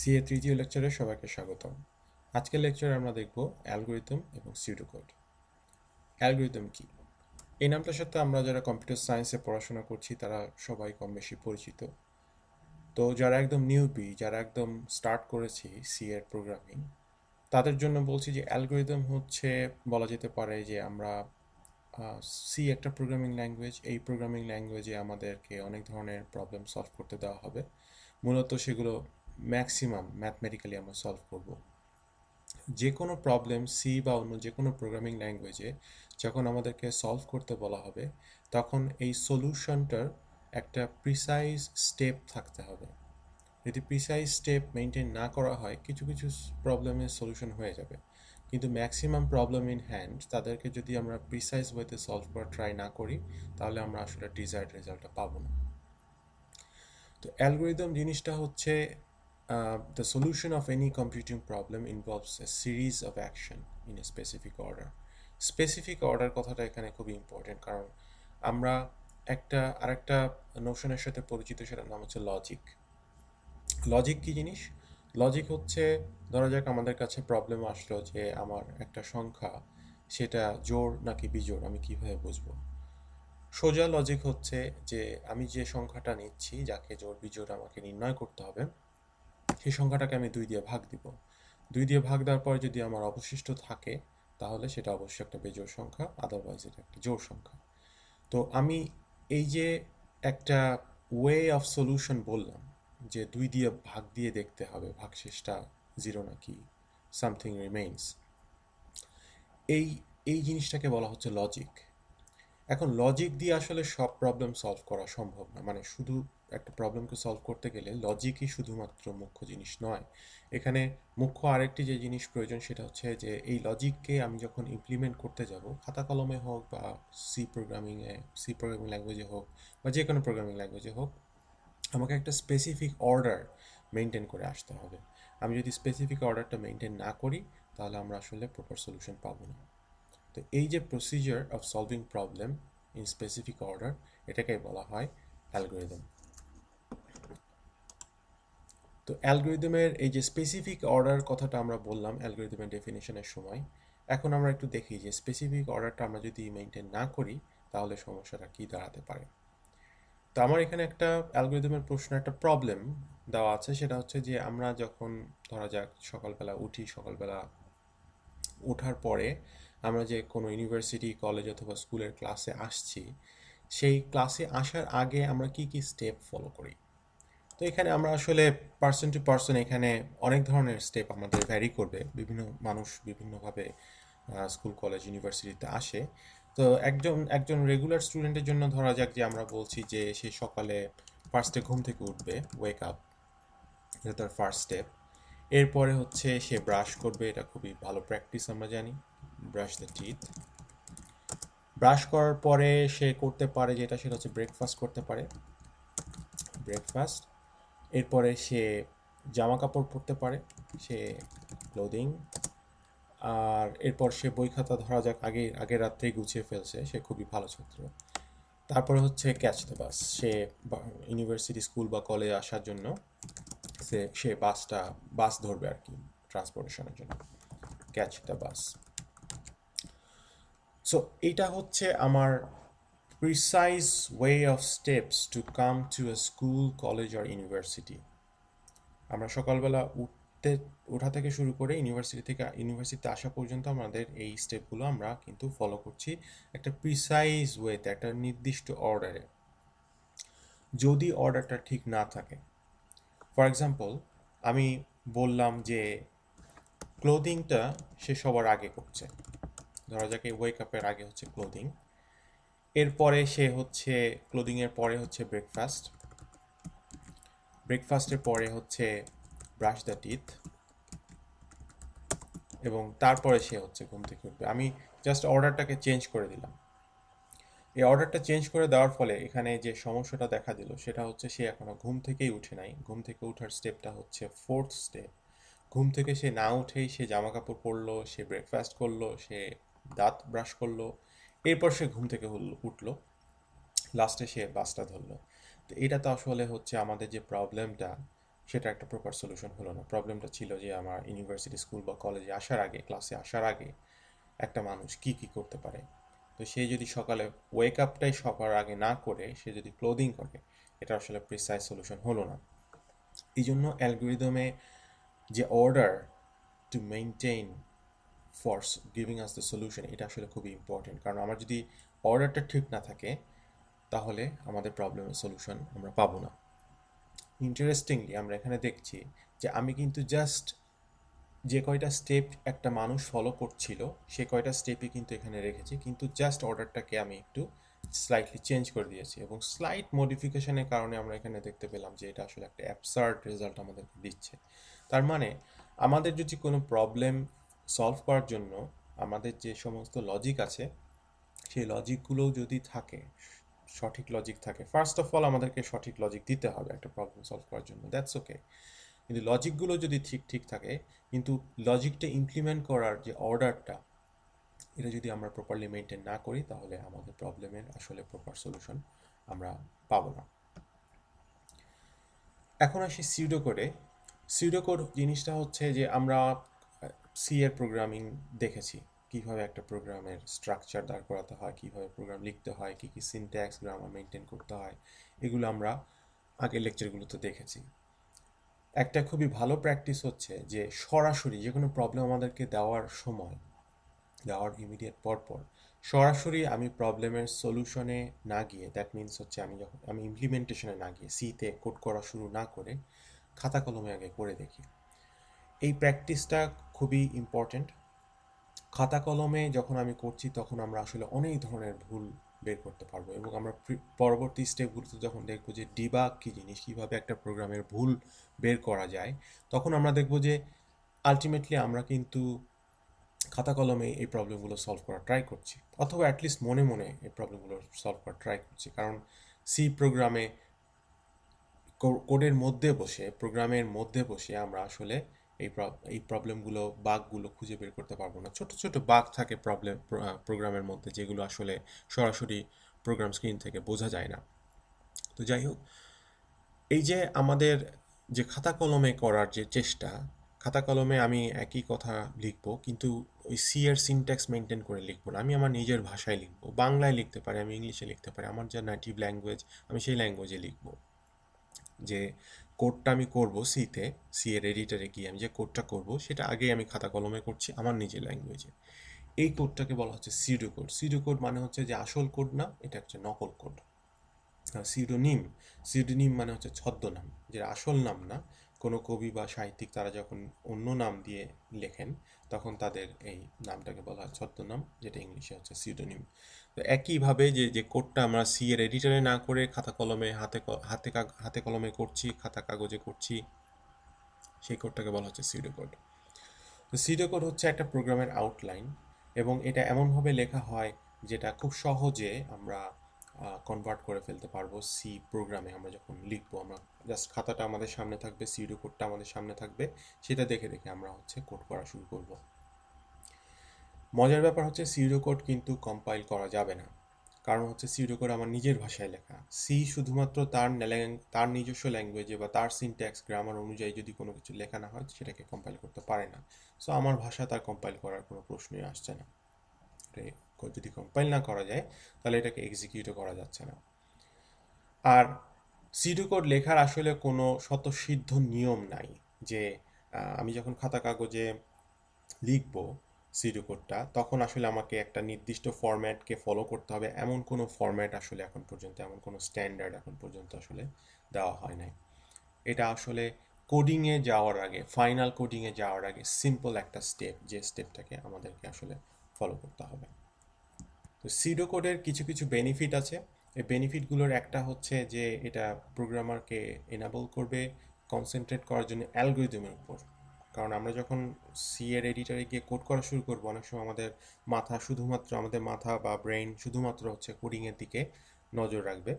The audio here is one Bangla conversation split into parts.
সিএ তৃতীয় লেকচারে সবাইকে স্বাগতম। আজকের লেকচারে আমরা দেখব অ্যালগোরিদম এবং সিউডোকোড। অ্যালগোরিদম কি? এই নামটার সাথে আমরা যারা কম্পিউটার সায়েন্সে পড়াশোনা করছি, তারা সবাই কম বেশি পরিচিত। তো যারা একদম নিউবি, যারা একদম স্টার্ট করেছি সি এর প্রোগ্রামিং, তাদের জন্য বলছি যে অ্যালগোরিদম হচ্ছে, বলা যেতে পারে যে আমরা সি একটা প্রোগ্রামিং ল্যাঙ্গুয়েজ, এই প্রোগ্রামিং ল্যাঙ্গুয়েজে আমাদেরকে অনেক ধরনের প্রবলেম সলভ করতে দেওয়া হবে। মূলত সেগুলো ম্যাক্সিমাম ম্যাথমেটিক্যালি আমরা সলভ করব। যে কোনো প্রবলেম সি বা অন্য যে কোনো প্রোগ্রামিং ল্যাঙ্গুয়েজে যখন আমাদেরকে সলভ করতে বলা হবে, তখন এই সলিউশনটার একটা প্রিসাইজ স্টেপ থাকতে হবে। যদি প্রিসাইজ স্টেপ মেনটেন না করা হয়, কিছু কিছু প্রবলেমের সলিউশন হয়ে যাবে। কিন্তু ম্যাক্সিমাম প্রবলেম ইন হ্যান্ড তাদেরকে যদি আমরা প্রিসাইজ ওয়েতে সলভ করা ট্রাই না করি, তাহলে আমরা আসলে ডিজায়ার্ড রেজাল্টটা পাবো না। তো অ্যালগোরিদম জিনিসটা হচ্ছে uh, the solution of any computing problem involves a series of action in a specific order. Specific order কথাটা এখানে খুবই ইম্পর্টেন্ট কারণ আমরা একটা আরেকটা নোশনের সাথে পরিচিত সেটার নাম হচ্ছে লজিক লজিক কি জিনিস? লজিক হচ্ছে ধরা যাক আমাদের কাছে প্রবলেম আসলো যে আমার একটা সংখ্যা সেটা জোড় নাকি বিজোড় আমি কীভাবে বুঝব? সোজা লজিক হচ্ছে যে আমি যে সংখ্যাটা নিচ্ছি যাকে জোড় বিজোড় আমাকে নির্ণয় করতে হবে সেই সংখ্যাটাকে আমি দুই দিয়ে ভাগ দিব। দুই দিয়ে ভাগ দেওয়ার পর যদি আমার অবশিষ্ট থাকে, তাহলে সেটা অবশ্যই একটা বেজোর সংখ্যা আদারওয়াইজ এটা একটা জোর সংখ্যা। তো আমি এই যে একটা ওয়ে অফ সলিউশন বললাম, যে দুই দিয়ে ভাগ দিয়ে দেখতে হবে ভাগশেষটা জিরো নাকি সামথিং রিমেইনস এই এই জিনিসটাকে বলা হচ্ছে লজিক এখন লজিক দিয়ে আসলে সব প্রবলেম সলভ করা সম্ভব না। মানে শুধু একটা প্রবলেমকে সলভ করতে গেলে লজিকই শুধুমাত্র মুখ্য জিনিস নয়। এখানে মুখ্য আরেকটি যে জিনিস প্রয়োজন সেটা হচ্ছে যে এই লজিককে আমি যখন ইমপ্লিমেন্ট করতে যাব, খাতা কলমে হোক বা সি প্রোগ্রামিংয়ে সি প্রোগ্রামিং ল্যাঙ্গুয়েজে হোক বা যে কোনো প্রোগ্রামিং ল্যাঙ্গুয়েজে হোক, আমাকে একটা স্পেসিফিক অর্ডার মেনটেন করে আসতে হবে। আমি যদি স্পেসিফিক অর্ডারটা মেনটেন না করি, তাহলে আমরা আসলে প্রপার সলিউশন পাবো না। তো এই যে procedure of solving problem in specific order এটাকে বলা হয় অ্যালগোরিদম তো অ্যালগোরিদমের এই যে স্পেসিফিক অর্ডার কথাটা আমরা বললাম অ্যালগোরিদমের ডেফিনেশনের সময়, এখন আমরা একটু দেখি যে স্পেসিফিক অর্ডারটা আমরা যদি মেনটেন না করি, তাহলে সমস্যাটা কী দাঁড়াতে পারে? তো আমার এখানে একটা অ্যালগোরিদমের প্রশ্ন একটা প্রবলেম দেওয়া আছে, সেটা হচ্ছে যে আমরা যখন, ধরা যাক, সকালবেলা উঠি, সকালবেলা ওঠার পরে আমরা যে কোনো ইউনিভার্সিটি কলেজ অথবা স্কুলের ক্লাসে আসছি, সেই ক্লাসে আসার আগে আমরা কি কি স্টেপ ফলো করি? তো এখানে আমরা আসলে পার্সন টু পার্সন এখানে অনেক ধরনের স্টেপ আমাদের ভ্যারি করবে। বিভিন্ন মানুষ বিভিন্নভাবে স্কুল কলেজ ইউনিভার্সিটিতে আসে। তো একজন একজন রেগুলার স্টুডেন্টের জন্য ধরা যাক যে আমরা বলছি যে সে সকালে ফার্স্টে ঘুম থেকে উঠবে ওয়েক আপ এটা তার ফার্স্ট স্টেপ এরপরে হচ্ছে সে ব্রাশ করবে, এটা খুবই ভালো প্র্যাকটিস আমরা জানি ব্রাশ দ্য টিথ ব্রাশ করার পরে সে করতে পারে যেটা, সেটা হচ্ছে ব্রেকফাস্ট করতে পারে। ব্রেকফাস্ট এরপরে সে জামা কাপড় পরতে পারে, সে ক্লোদিং আর এরপর সে বই খাতা ধরা যাক, আগে, আগের রাত্রেই গুছিয়ে ফেলছে, সে খুবই ভালো ছাত্র। তারপরে হচ্ছে ক্যাচ দ্য বাস সে ইউনিভার্সিটি স্কুল বা কলেজে আসার জন্য সে সে বাসটা বাস ধরবে আর কি ট্রান্সপোর্টেশনের জন্য। ক্যাচ দ্য বাস সো এটা হচ্ছে আমার precise way of steps to come to a school college R university আমরা সকালবেলা উঠতে, ওঠা থেকে শুরু করে ইউনিভার্সিটি থেকে ইউনিভার্সিটিতে আসা পর্যন্ত আমাদের এই স্টেপগুলো আমরা কিন্তু ফলো করছি একটা প্রিসাইজ ওয়েতে একটা নির্দিষ্ট অর্ডারে যদি অর্ডারটা ঠিক না থাকে ফর এক্সাম্পল আমি বললাম যে ক্লোদিংটা সে সবার আগে করছে। ধরা যাক এই ওয়েক আপের আগে হচ্ছে ক্লোদিং এরপরে সে হচ্ছে ক্লোদিংয়ের পরে হচ্ছে ব্রেকফাস্ট ব্রেকফাস্টের পরে হচ্ছে ব্রাশ দ্য টিথ এবং তারপরে সে হচ্ছে ঘুম থেকে উঠবে। আমি জাস্ট অর্ডারটাকে চেঞ্জ করে দিলাম। এই অর্ডারটা চেঞ্জ করে দেওয়ার ফলে এখানে যে সমস্যাটা দেখা দিল, সেটা হচ্ছে সে এখনও ঘুম থেকেই উঠে নাই। ঘুম থেকে উঠার স্টেপটা হচ্ছে ফোর্থ স্টেপ ঘুম থেকে সে না উঠেই সে জামা কাপড় পরলো, সে ব্রেকফাস্ট করল, সে দাঁত ব্রাশ করল এরপর সে ঘুম থেকে উঠল। লাস্টে সে বাসটা ধরলো। তো এটা তো আসলে হচ্ছে আমাদের যে প্রবলেমটা সেটা একটা প্রপার সলিউশন হলো না। প্রবলেমটা ছিল যে আমার ইউনিভার্সিটি স্কুল বা কলেজে আসার আগে ক্লাসে আসার আগে একটা মানুষ কি কি করতে পারে? তো সে যদি সকালে ওয়েক আপটাই সবার আগে না করে, সে যদি ক্লোদিং করে, এটা আসলে প্রিসাইজ সলিউশন হলো না। এই জন্য অ্যালগোরিদমে যে order to maintain for giving us the solution এটা আসলে খুবই ইম্পর্টেন্ট কারণ আমার যদি অর্ডারটা ঠিক না থাকে, তাহলে আমাদের প্রবলেমের সলিউশন আমরা পাবো না। ইন্টারেস্টিংলি আমরা এখানে দেখছি যে আমি কিন্তু জাস্ট যে কয়টা স্টেপ একটা মানুষ ফলো করছিল, সে কয়টা স্টেপই কিন্তু এখানে রেখেছি, কিন্তু জাস্ট অর্ডারটাকে আমি একটু স্লাইটলি চেঞ্জ করে দিয়েছি এবং স্লাইট মডিফিকেশনের কারণে আমরা এখানে দেখতে পেলাম যে এটা আসলে একটা অ্যাবসার্ড রেজাল্ট আমাদেরকে দিচ্ছে। তার মানে আমাদের যদি কোনো প্রবলেম সলভ করার জন্য আমাদের যে সমস্ত লজিক আছে, সেই লজিকগুলোও যদি থাকে, সঠিক লজিক থাকে ফার্স্ট অফ অল আমাদেরকে সঠিক লজিক দিতে হবে একটা প্রবলেম সলভ করার জন্য দ্যাটস ওকে কিন্তু লজিকগুলো যদি ঠিক ঠিক থাকে, কিন্তু লজিকটা ইমপ্লিমেন্ট করার যে অর্ডারটা এটা যদি আমরা প্রপারলি মেনটেন না করি, তাহলে আমাদের প্রবলেমের আসলে প্রপার সলিউশন আমরা পাবো না। এখন আসি সিউডো করে সিউডো কোড জিনিসটা হচ্ছে যে আমরা সি এর প্রোগ্রামিং দেখেছি। কীভাবে একটা প্রোগ্রামের স্ট্রাকচার দাঁড় করাতে হয়, কীভাবে প্রোগ্রাম লিখতে হয়, কী কী সিনট্যাক্স গ্রামার মেনটেন করতে হয়, এগুলো আমরা আগের লেকচারগুলোতে দেখেছি। একটা খুবই ভালো প্র্যাকটিস হচ্ছে যে সরাসরি যে কোনো প্রবলেম আমাদেরকে দেওয়ার সময়, দেওয়ার ইমিডিয়েট পরপর সরাসরি আমি প্রবলেমের সলিউশনে না গিয়ে দ্যাট মিনস হচ্ছে আমি যখন, আমি ইমপ্লিমেন্টেশনে না গিয়ে সিতে কোড করা শুরু না করে, খাতা কলমে আগে করে দেখি। এই প্র্যাকটিসটা খুবই ইম্পর্ট্যান্ট খাতা কলমে যখন আমি করছি, তখন আমরা আসলে অনেক ধরনের ভুল বের করতে পারব এবং আমরা পরবর্তী স্টেপগুলোতে যখন দেখব যে ডিবাগ কী জিনিস, কীভাবে একটা প্রোগ্রামের ভুল বের করা যায়, তখন আমরা দেখব যে আলটিমেটলি আমরা কিন্তু খাতা কলমে এই প্রবলেমগুলো সলভ করার ট্রাই করছি, অথবা অ্যাটলিস্ট মনে মনে এই প্রবলেমগুলো সলভ করার ট্রাই করছি। কারণ সি প্রোগ্রামে কোডের মধ্যে বসে প্রোগ্রামের মধ্যে বসে আমরা আসলে এই এই প্রবলেমগুলো বাগগুলো খুঁজে বের করতে পারব না। ছোট ছোট বাগ থাকে প্রবলেম প্রোগ্রামের মধ্যে, যেগুলো আসলে সরাসরি প্রোগ্রাম স্ক্রিন থেকে বোঝা যায় না। তো যাই হোক, এই যে আমাদের যে খাতা কলমে করার যে চেষ্টা, খাতা কলমে আমি একই কথা লিখব, কিন্তু ওই সি এর সিনট্যাক্স মেনটেন করে লিখব না। আমি আমার নিজের ভাষায় লিখব। বাংলায় লিখতে পারি, আমি ইংলিশে লিখতে পারি। আমার যা নেটিভ ল্যাঙ্গুয়েজ আমি সেই ল্যাঙ্গুয়েজে লিখব। যে কোডটা আমি করব সিতে সি এর এডিটারে গিয়ে আমি যে কোডটা করব, সেটা আগেই আমি খাতা কলমে করছি আমার নিজের ল্যাঙ্গুয়েজে এই কোডটাকে বলা হচ্ছে সিডো কোড সিডো কোড মানে হচ্ছে যে আসল কোড না, এটা হচ্ছে নকল কোড সিডোনিম সিডোনিম মানে হচ্ছে ছদ্মনাম, যেটা আসল নাম না কোনো কবি বা সাহিত্যিক তারা যখন অন্য নাম দিয়ে লেখেন, তখন তাদের এই নামটাকে বলা হয় ছদ্মনাম, যেটা ইংলিশে হচ্ছে সিডোনিম তো একইভাবে যে যে কোডটা আমরা সি এর এডিটরে না করে খাতা কলমে, হাতে হাতে হাতে কলমে করছি, খাতা কাগজে করছি, সেই কোডটাকে বলা হচ্ছে সিডো কোড তো সিডো কোড হচ্ছে একটা প্রোগ্রামের আউটলাইন এবং এটা এমনভাবে লেখা হয় যেটা খুব সহজে আমরা কনভার্ট করে ফেলতে পারব সি প্রোগ্রামে আমরা যখন লিখব, আমরা জাস্ট খাতাটা আমাদের সামনে থাকবে সিডো কোডটা আমাদের সামনে থাকবে, সেটা দেখে দেখে আমরা হচ্ছে কোড করা শুরু করব। মজার ব্যাপার হচ্ছে সিডো কোড কিন্তু কম্পাইল করা যাবে না। কারণ হচ্ছে সিডো কোড আমার নিজের ভাষায় লেখা। সি শুধুমাত্র তার তার নিজস্ব ল্যাঙ্গুয়েজে বা তার সিনট্যাক্স গ্রামার অনুযায়ী যদি কোনো কিছু লেখা না হয়, সেটাকে কম্পাইল করতে পারে না। সো আমার ভাষা তার কম্পাইল করার কোনো প্রশ্নই আসছে না। যদি কম্পাইল না করা যায়, তাহলে এটাকে এক্সিকিউটও করা যাচ্ছে না। আর সিডো কোড লেখার আসলে কোনো স্বতঃসিদ্ধ নিয়ম নাই যে আমি যখন খাতা কাগজে লিখব সিডো কোডটা তখন আসলে আমাকে একটা নির্দিষ্ট ফরম্যাটকে ফলো করতে হবে। এমন কোনো ফরম্যাট আসলে এখন পর্যন্ত, এমন কোনো স্ট্যান্ডার্ড এখন পর্যন্ত আসলে দেওয়া হয় নাই। এটা আসলে কোডিংয়ে যাওয়ার আগে ফাইনাল কোডিংয়ে যাওয়ার আগে সিম্পল একটা স্টেপ যে স্টেপটাকে আমাদেরকে আসলে ফলো করতে হবে। তো সিডো কোডের কিছু কিছু বেনিফিট আছে। এই বেনিফিটগুলোর একটা হচ্ছে যে এটা প্রোগ্রামারকে এনাবল করবে কনসেন্ট্রেট করার জন্য অ্যালগোরিদমের উপর। কারণ আমরা যখন সি এর এডিটারে গিয়ে কোড করা শুরু করব, অনেক সময় আমাদের মাথা শুধুমাত্র, আমাদের মাথা বা ব্রেইন শুধুমাত্র হচ্ছে কোডিংয়ের দিকে নজর রাখবে।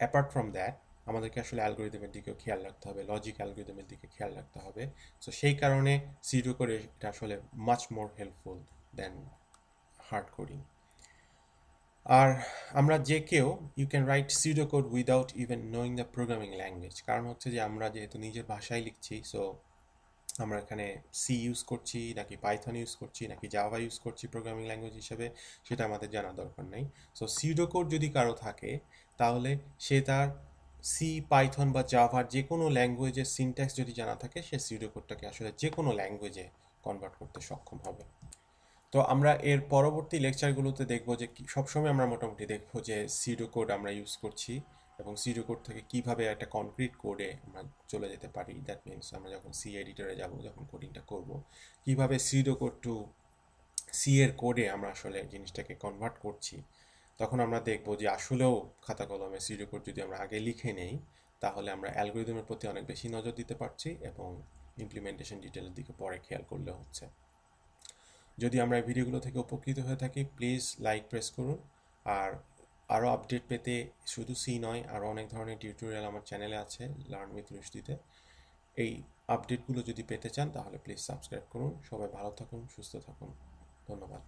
অ্যাপার্ট ফ্রম দ্যাট আমাদেরকে আসলে অ্যালগোরিদমের দিকেও খেয়াল রাখতে হবে লজিক অ্যালগোরিদমের দিকে খেয়াল রাখতে হবে। সো সেই কারণে সিডো করে এটা আসলে much more helpful than hard coding আর আমরা যে কেউ you can write pseudo code without even knowing the programming language কারণ হচ্ছে যে আমরা যেহেতু নিজের ভাষায় লিখছি সো আমরা এখানে সি ইউজ করছি, নাকি পাইথন ইউজ করছি, নাকি জাভা ইউজ করছি প্রোগ্রামিং ল্যাঙ্গুয়েজ হিসেবে, সেটা আমাদের জানা দরকার নেই। সো সিডো কোড যদি কারও থাকে, তাহলে সে তার সি পাইথন বা জাভার যে কোনো ল্যাঙ্গুয়েজের সিনট্যাক্স যদি জানা থাকে, সে সিডো কোডটাকে আসলে যে কোনো ল্যাঙ্গুয়েজে কনভার্ট করতে সক্ষম হবে। তো আমরা এর পরবর্তী লেকচারগুলোতে দেখব যে সবসময় আমরা মোটামুটি দেখব যে সিডো কোড আমরা ইউজ করছি এবং সিডো কোড থেকে কীভাবে একটা কনক্রিট কোডে আমরা চলে যেতে পারি। দ্যাট মিনস আমরা যখন সি এডিটরে যাব, যখন কোডিংটা করব, কীভাবে সিডো কোড টু সি এর কোডে আমরা আসলে জিনিসটাকে কনভার্ট করছি, তখন আমরা দেখব যে আসলেও খাতা কলমে সিডো কোড যদি আমরা আগে লিখে নেই, তাহলে আমরা অ্যালগোরিদমের প্রতি অনেক বেশি নজর দিতে পারছি এবং ইমপ্লিমেন্টেশন ডিটেলের দিকে পরে খেয়াল করলে হচ্ছে। যদি আমরা এই ভিডিওগুলো থেকে উপকৃত হয়ে থাকি প্লিজ লাইক প্রেস করুন। আর আরও আপডেট পেতে শুধু সি নয়, আরও অনেক ধরনের টিউটোরিয়াল আমার চ্যানেলে আছে লার্ন উইথ রুশদিতে এই আপডেটগুলো যদি পেতে চান, তাহলে প্লিজ সাবস্ক্রাইব করুন। সবাই ভালো থাকুন, সুস্থ থাকুন। ধন্যবাদ।